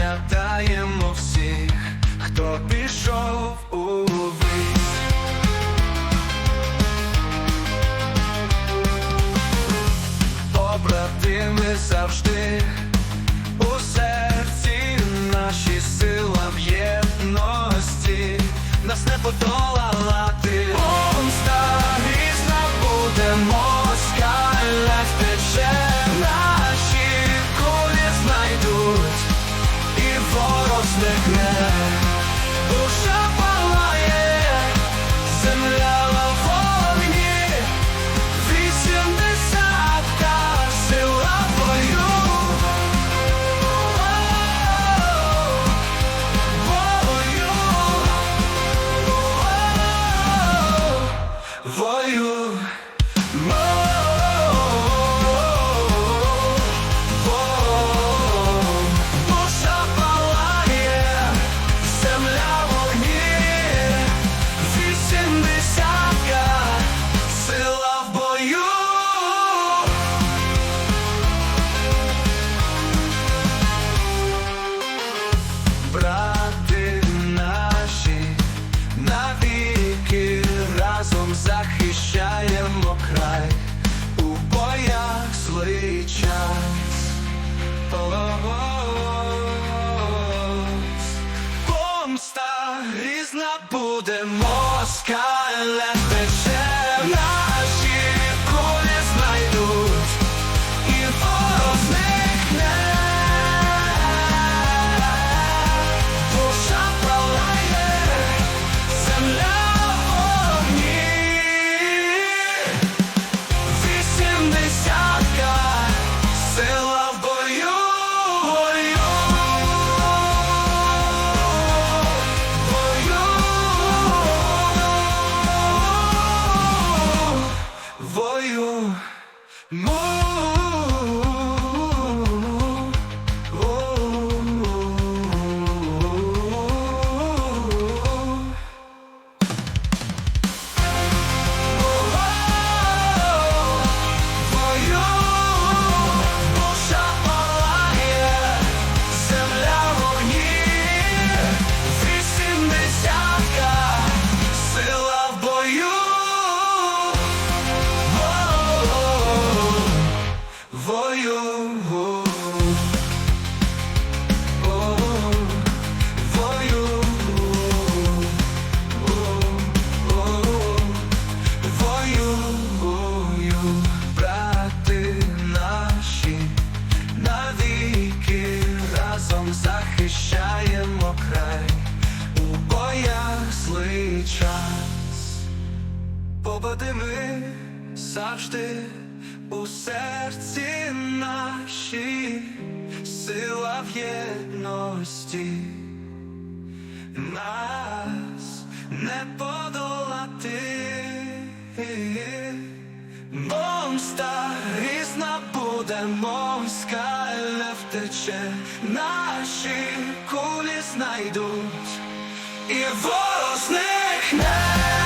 пам'ятаємо всіх, хто пішов у вись. Побратими завжди у серці наші сила в єдності, нас не подолала Помста різна буде москаль не Побуди ми завжди у серці нашій, сила в єдності нас не подолати. Помста різна буде, москаль не втече, наші кулі знайдуть і ворог зникне.